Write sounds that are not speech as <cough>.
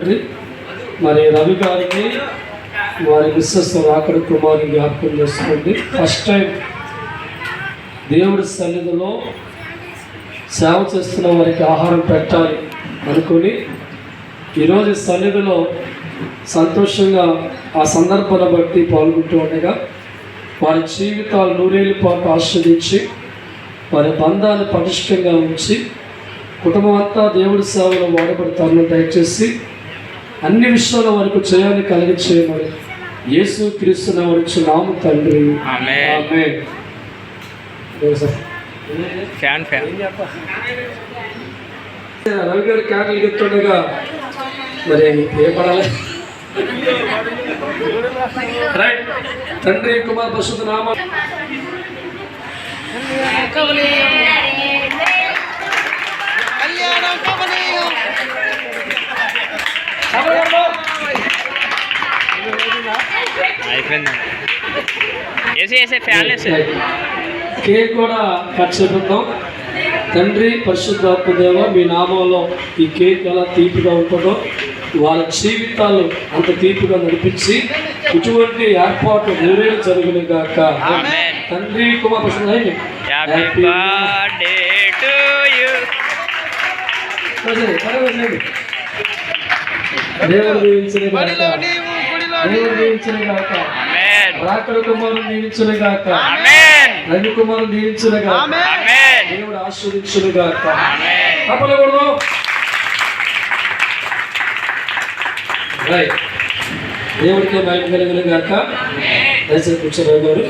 తండ్రి మరి రవి గారికి వారి మిస్సెస్ రాకడ కుమారి జ్ఞాపకం చేసుకోండి. ఫస్ట్ టైం దేవుడి సన్నిధిలో సేవ చేస్తున్న వారికి ఆహారం పెట్టాలి అనుకొని ఈరోజు సన్నిధిలో సంతోషంగా ఆ సందర్భాన్ని బట్టి పాల్గొంటూ ఉండగా వారి జీవితాలు నూరేళ్ళ పాటు ఆస్వాదించి వారి బంధాన్ని పటిష్టంగా ఉంచి కుటుంబం అంతా దేవుడి సేవలో వాడబడతారని దయచేసి అన్ని విషయాల్లో వారికి చేయాలని కలిగి చేయమని యేసు క్రీస్తున్న వారికి నామ తండ్రి. ఆమేన్. ఆమేన్. ఫ్యాన్ ఫ్యాన్. రవి గారి క్యాటలు చెప్తుండగా మరి ఏ పడాలి? <laughs> రైట్. తండ్రి కుమార్ పశుధ నామ. అయిపోయింది. ఫ్యాన్ వేసే. కేక్ కూడా కట్ చేద్దాం తండ్రి పరిశుద్ధాత్మ దేవ మీ నామంలో ఈ కేక్ ఎలా తీపిగా ఉంటుందో వాళ్ళ జీవితాలు అంత తీపిగా నడిపించి ఇటువంటి ఏర్పాటు నూరేళ్ళు జరుగును గాక. ఆమేన్. తండ్రి కుమార్ పరిశుద్ధ హ్యాపీ బర్త్డే టు యూ దేవుడు దీవించిన దేవుడు కుమారుడు రవి కుమారుడు దేవుడు రైట్. దేవుడికి భయం కలిగిన గాక దయచేసి కూర్చోరావు గారు